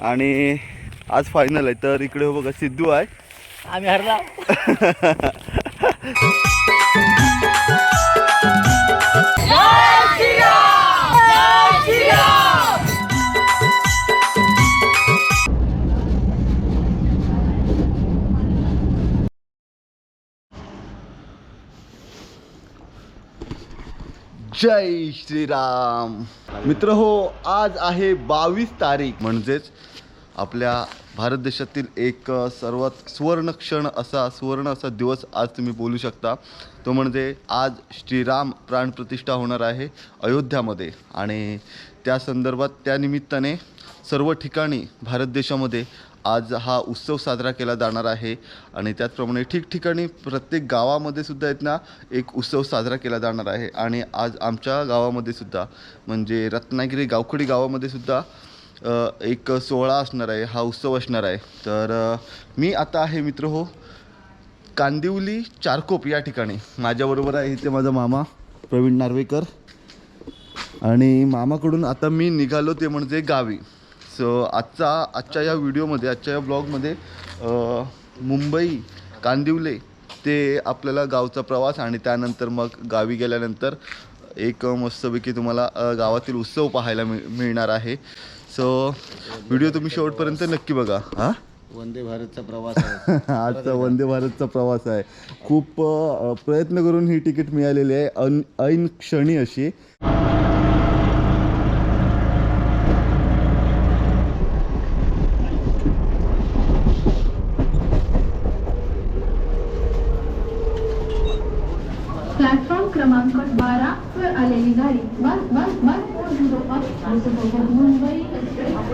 आणि आज फायनल आहे तर इकडे हो बघा सिद्धू आहे. आम्ही हरला. जय श्रीराम. मित्र हो आज आहे बावीस तारीख. म्हणजेच आपल्या भारत देशातील एक सर्वात सुवर्ण क्षण असा सुवर्ण असा दिवस आज तुम्ही बोलू शकता. तो म्हणजे आज श्रीराम प्राणप्रतिष्ठा होणार आहे अयोध्यामध्ये. आणि त्या संदर्भात त्या निमित्ताने सर्व ठिकाणी भारत देशामध्ये आज हा उत्सव साजरा केला जाणार आहे. आणि त्याचप्रमाणे ठिकठिकाणी प्रत्येक गावामध्ये सुद्धा आहेत ना एक उत्सव साजरा केला जाणार आहे. आणि आज आमच्या गावामध्ये सुद्धा म्हणजे रत्नागिरी गावखडी गावामध्ये सुद्धा एक सोहळा असणार आहे. हा उत्सव असणार आहे. तर मी आता आहे मित्र हो कांदिवली चारकोप या ठिकाणी. माझ्याबरोबर आहे इथे माझा मामा प्रवीण नार्वेकर. आणि मामाकडून आता मी निघालो ते म्हणजे गावी. सो आजचा आजच्या या व्हिडिओमध्ये आजच्या या ब्लॉगमध्ये मुंबई कांदिवले ते आपल्याला गावचा प्रवास आणि त्यानंतर मग गावी गेल्यानंतर एक मस्तपैकी तुम्हाला गावातील उत्सव पाहायला मिळ मिळणार आहे. सो व्हिडिओ तुम्ही शेवटपर्यंत नक्की बघा. हां? वंदे भारतचा प्रवास आहे. आजचा वंदे भारतचा प्रवास आहे. खूप प्रयत्न करून ही तिकीट मिळालेली आहे. अन ऐन क्षणी अशी प्लॅटफॉर्म क्रमांक बारा वर आलेली गाडी बस बस बस फोर झिरो पाच मुंबई एक्सप्रेस आहे. प्लॅटफॉर्म क्रमांक nine. मुंबई विशेष गाडी आता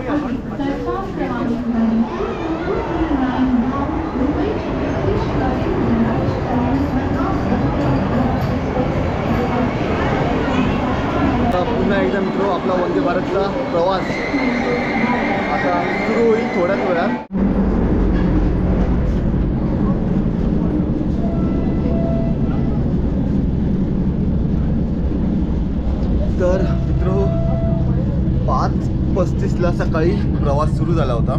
पुन्हा एकदा मित्र आपला वंदे भारतचा प्रवास आता सुरू होईल थोड्याच वेळात तर मित्र पाच पस्तीसला सकाळी प्रवास सुरू झाला होता.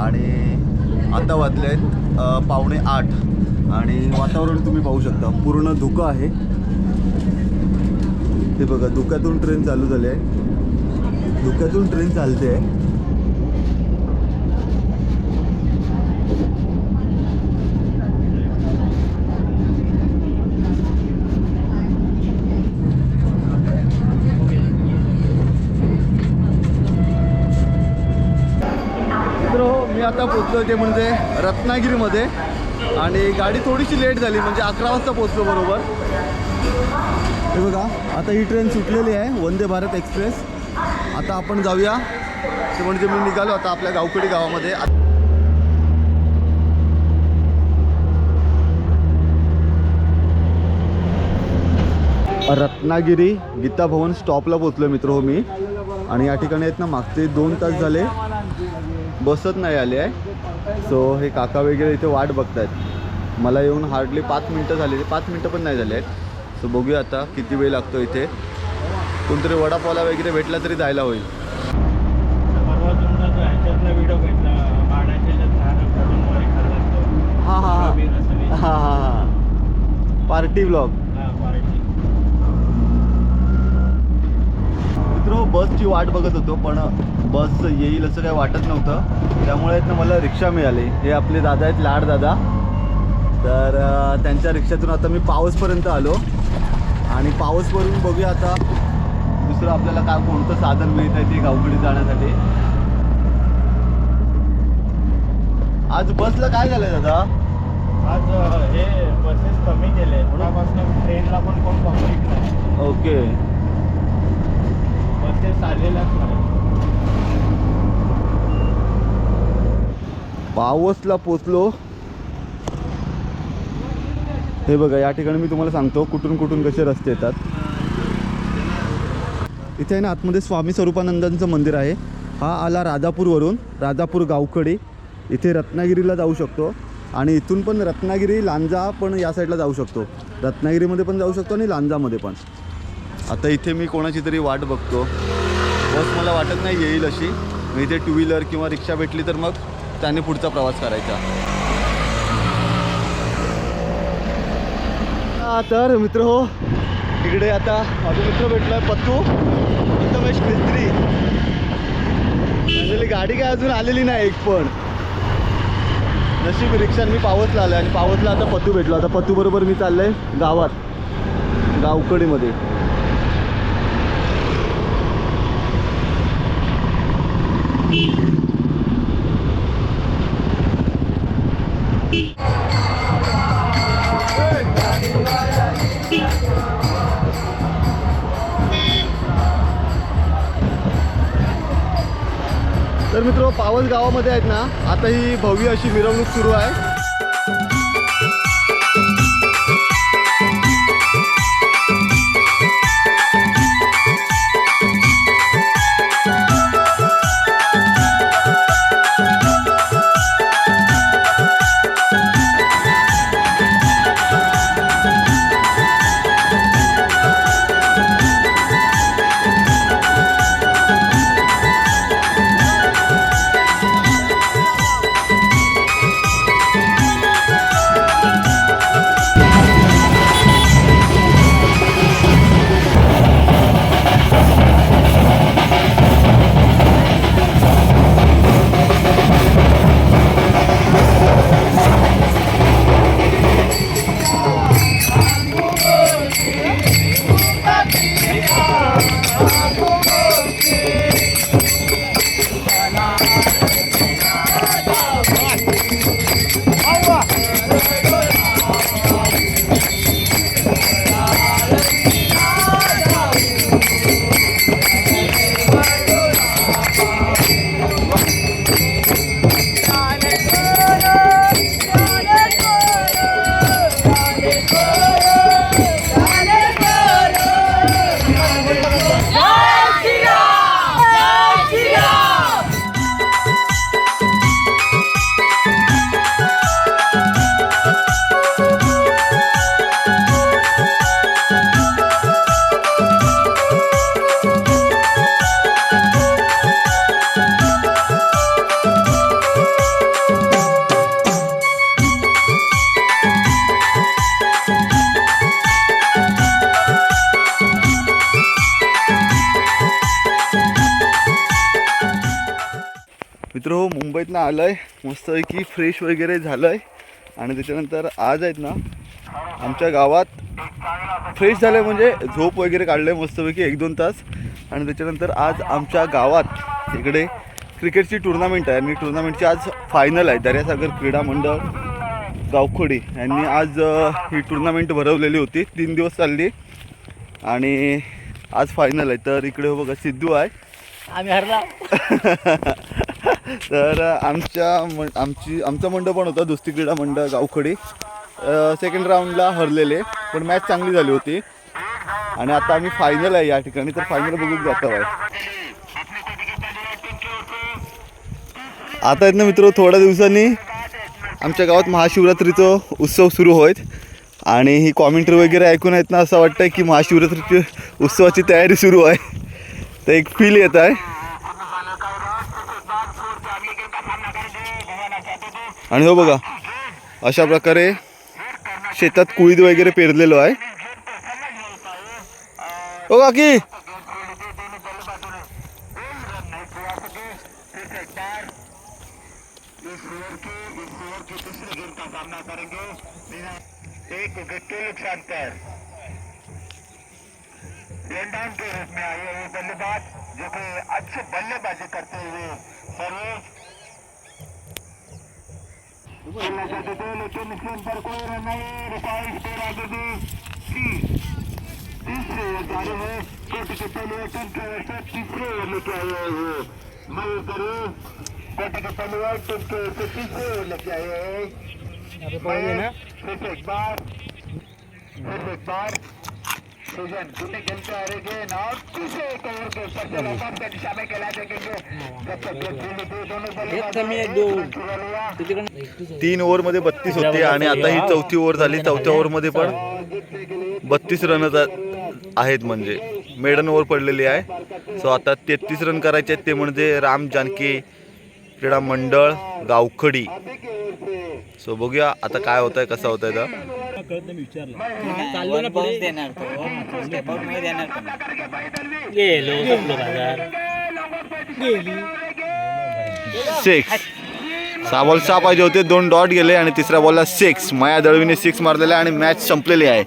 आणि आता वाजले आहेत पावणे आठ. आणि वातावरण तुम्ही पाहू शकता. पूर्ण धुकं आहे. ते बघा धुक्यातून ट्रेन चालू झाली आहे. धुक्यातून ट्रेन चालते आहे. मित्र मी आता पोचलो ते म्हणजे रत्नागिरीमध्ये. आणि गाडी थोडीशी लेट झाली म्हणजे अकरा वाजता पोचलो बरोबर. हे बघा आता ही ट्रेन सुटलेली आहे वंदे भारत एक्सप्रेस. आता आपण जाऊया. ते म्हणजे मी निघालो आता आपल्या गावकडी गावामध्ये. रत्नागिरी गीता भवन स्टॉपला पोचलो मित्र हो मी. आणि या ठिकाणी आहेत ना मागचे दोन तास झाले. बसत नाही आले आहे. सो हे काका वगैरे इथे वाट बघतायत. मला येऊन हार्डली पाच मिनटं झाली पाच मिनटं पण नाही झाले आहेत. सो बघूया आता किती वेळ लागतो इथे. कोणतरी वडापावला वगैरे भेटला तरी जायला होईल. हां हां. हां हां हां. Party blog. बसची वाट बघत होतो पण बस येईल असं काही वाटत नव्हतं. त्यामुळे ना मला रिक्षा मिळाली. हे आपले दादा आहेत लाड दादा. तर त्यांच्या रिक्षातून आता मी पावसपर्यंत आलो. आणि पावसवरून बघूया आता दुसरं आपल्याला काय कोणतं साधन मिळत आहे ते गावकडे जाण्यासाठी. आज बसला काय झालंय दादा? आज हे बसेस कमी केले उन्हापासून ट्रेनला पण कोण पब्लिक नाही. ओके. बसेस आलेल्याच नाही पावसला पोचलो. हे बघा या ठिकाणी मी तुम्हाला सांगतो कुठून कुठून कसे रस्ते येतात. इथे आहे ना आतमध्ये स्वामी स्वरूपानंदांचं मंदिर आहे. हा आला राजापूरवरून राजापूर गावकडे. इथे रत्नागिरीला जाऊ शकतो. आणि इथून पण रत्नागिरी लांजा पण या साईडला जाऊ शकतो. रत्नागिरीमध्ये पण जाऊ शकतो आणि लांजामध्ये पण. आता इथे मी कोणाची तरी वाट बघतो. बस मला वाटत नाही येईल अशी. मी इथे टू व्हीलर किंवा रिक्षा भेटली तर मग त्याने पुढचा प्रवास करायचा. तर मित्र हो इकडे आता माझा मित्र भेटलाय पत्तू. प्रथमेश मिस्त्री म्हणजे गाडी काय अजून आलेली नाही एक पण. नशीब रिक्षा मी पावसला आलोय आणि पावसला आता पत्तू भेटलो. आता पत्तू बरोबर मी चाललंय गावात गावकडीमध्ये. तर मित्र पावस गावामध्ये आहेत ना आता ही भव्य अशी मिरवणूक सुरू आहे. मित्र हो मुंबईतनं आलं आहे मस्तपैकी फ्रेश वगैरे झालं आहे आणि त्याच्यानंतर आज आहेत ना आमच्या गावात फ्रेश झालं आहे म्हणजे झोप वगैरे काढलं आहे मस्तपैकी एक दोन तास. आणि त्याच्यानंतर आज आमच्या गावात इकडे क्रिकेटची टुर्नामेंट आहे. आणि टुर्नामेंटची आज फायनल आहे. दर्यासागर क्रीडा मंडळ गावखोडी यांनी आज ही टुर्नामेंट भरवलेली होती. तीन दिवस चालली. आणि आज फायनल आहे. तर इकडे हो बघा सिद्धू आहे. आम्ही हरला. तर आमच्या म आमची आमचा मंडळ पण होता दुसरी क्रीडा मंडळ गावखडी. सेकंड राऊंडला हरलेले पण मॅच चांगली झाली होती. आणि आता आम्ही फायनल आहे या ठिकाणी तर फायनल बघून जातो आहे आता आहेत ना मित्र थोड्या दिवसांनी आमच्या गावात महाशिवरात्रीचा उत्सव सुरू होईल. आणि ही कॉमेंट्री वगैरे ऐकून आहेत ना असं वाटतंय की महाशिवरात्रीची उत्सवाची तयारी सुरू आहे. तर एक फील येत आहे. आणि हो बघा, अशा प्रकारे शेतात कुळीद वगैरे पेरलेलो आहे. हो काकी. के रूप में आए हुए बल्लेबाज जो कि अच्छी बल्लेबाजी करते हुए थे लेकिन स्क्रीन पर कोई रन नहीं रिसाइड पर आगे भी की तीसरे ओवर जारी है के पहले टीम के से तीसरे ओवर लेके आए हैं के से तीसरे ओवर लेके आए हैं फिर एक बार। फिर एक बार। सुजन एक ओवर के ऊपर से लॉकआउट का देखेंगे जब तक दोनों. बल्लेबाज तीन ओव्हरमध्ये बत्तीस होते आणि आता ही चौथी ओव्हर झाली. चौथ्या ओव्हरमध्ये पण बत्तीस रन आहेत म्हणजे. मेडन ओव्हर पडलेली आहे. सो आता तेहतीस रन करायचे आहेत ते म्हणजे राम जानकी क्रीडा मंडळ गावखडी. सो बघूया आता काय होत आहे कसं होत आहे सिक्स सहा बॉल सहा पाहिजे होते दोन डॉट गेले आणि तिसऱ्या बॉलला सिक्स माया दळवीने सिक्स मारलेला आहे आणि मॅच संपलेली आहे.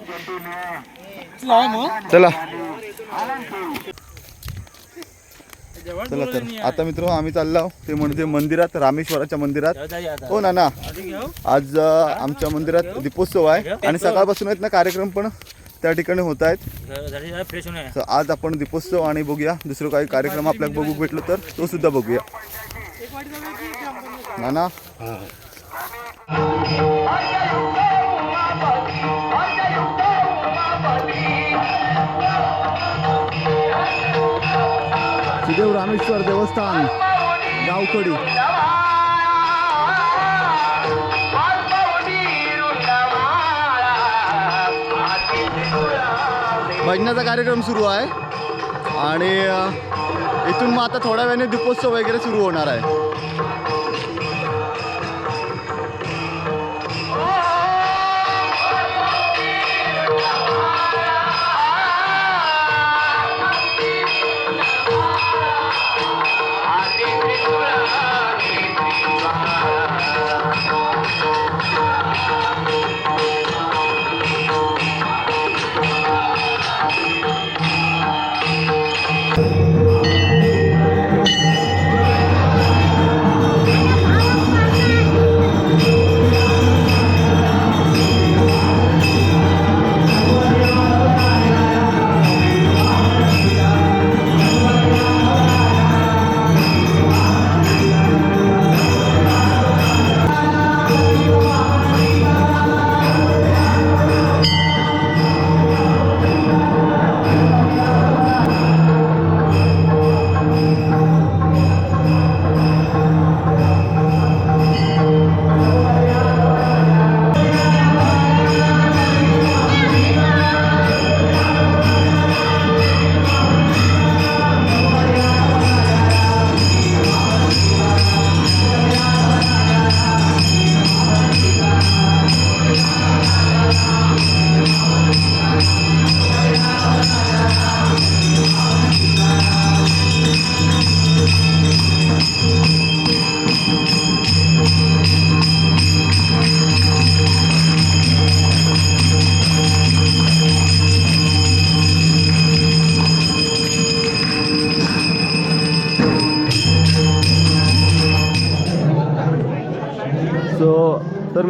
चला. चला तर. आता मित्र आम्ही चाललो ते म्हणजे मंदिरात रामेश्वराच्या मंदिरात. हो ना ना आज आमच्या मंदिरात दीपोत्सव आहे. आणि सकाळपासून आहेत ना कार्यक्रम पण त्या ठिकाणी होत आहेत. तर आज आपण दीपोत्सव आणि बघूया. दुसरं काही कार्यक्रम आपल्याला बघू भेटलो तर तो सुद्धा बघूया. ना ना सुदेव रामेश्वर देवस्थान गावखडी भजनाचा कार्यक्रम सुरू आहे. आणि इथून मग आता थोड्या वेळाने दीपोत्सव वगैरे सुरू होणार आहे.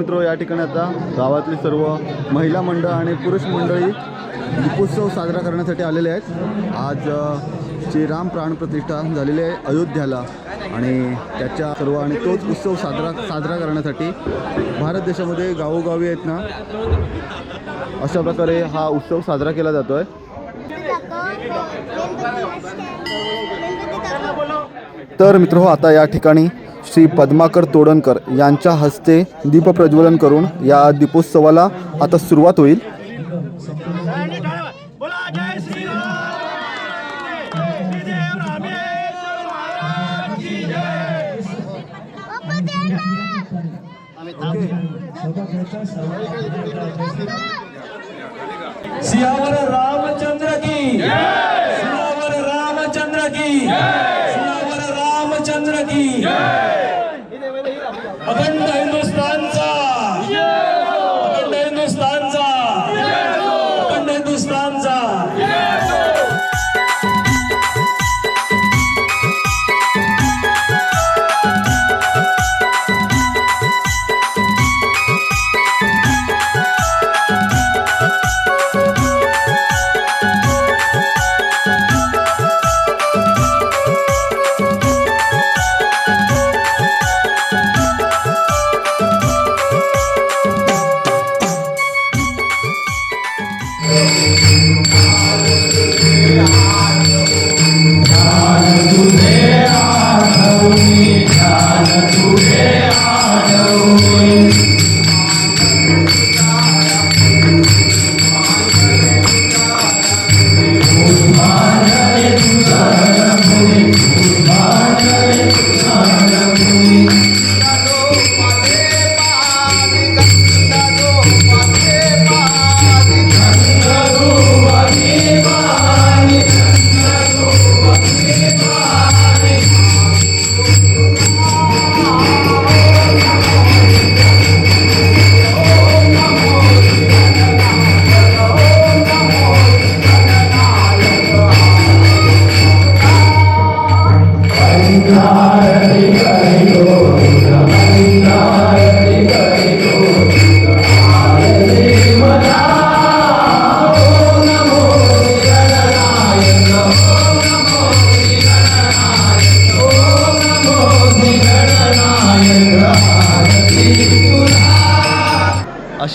मित्र या ठिकाणी आता गावातली सर्व महिला मंडळ आणि पुरुष मंडळी दीपोत्सव साजरा करण्यासाठी आलेले आहेत. आज अ, श्रीराम प्राणप्रतिष्ठा झालेली आहे अयोध्याला आणि त्याच्या सर्व आणि तोच उत्सव साजरा साजरा करण्यासाठी भारत देशामध्ये गावोगावी आहेत ना अशा प्रकारे हा उत्सव साजरा केला जातो आहे तर मित्र हो आता या ठिकाणी श्री पद्माकर तोडणकर यांच्या हस्ते दीपप्रज्वलन करून या दीपोत्सवाला आता सुरुवात होईल. सियावर रामचंद्र की सियावर रामचंद्र की सियावर रामचंद्र की അതെന്തായാലും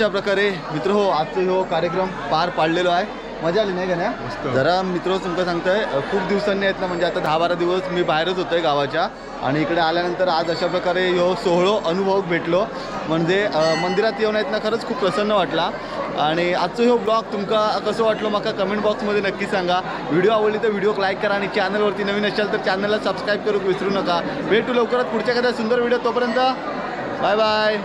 प्रकारे मित्र हो आजचा हो कार्यक्रम पार पाडलेलो आहे. मजा आली नाही का जरा मित्र तुमका सांगतोय खूप दिवसांनी आहेत ना म्हणजे आता दहा बारा दिवस मी बाहेरच होतोय गावाच्या. आणि इकडे आल्यानंतर आज अशा प्रकारे ह्यो सोहळो अनुभव भेटलो. म्हणजे मंदिरात येऊन आहेत ना खरंच खूप प्रसन्न वाटला. आणि आजचं ह्यो ब्लॉग तुमका कसं वाटलं माका कमेंट बॉक्समध्ये नक्की सांगा. व्हिडिओ आवडली तर व्हिडिओ लाईक करा आणि चॅनलवरती नवीन असाल तर चॅनलला सबस्क्राईब करू विसरू नका. भेटू लवकरात पुढच्या एखाद्या सुंदर व्हिडिओ तोपर्यंत. Bye bye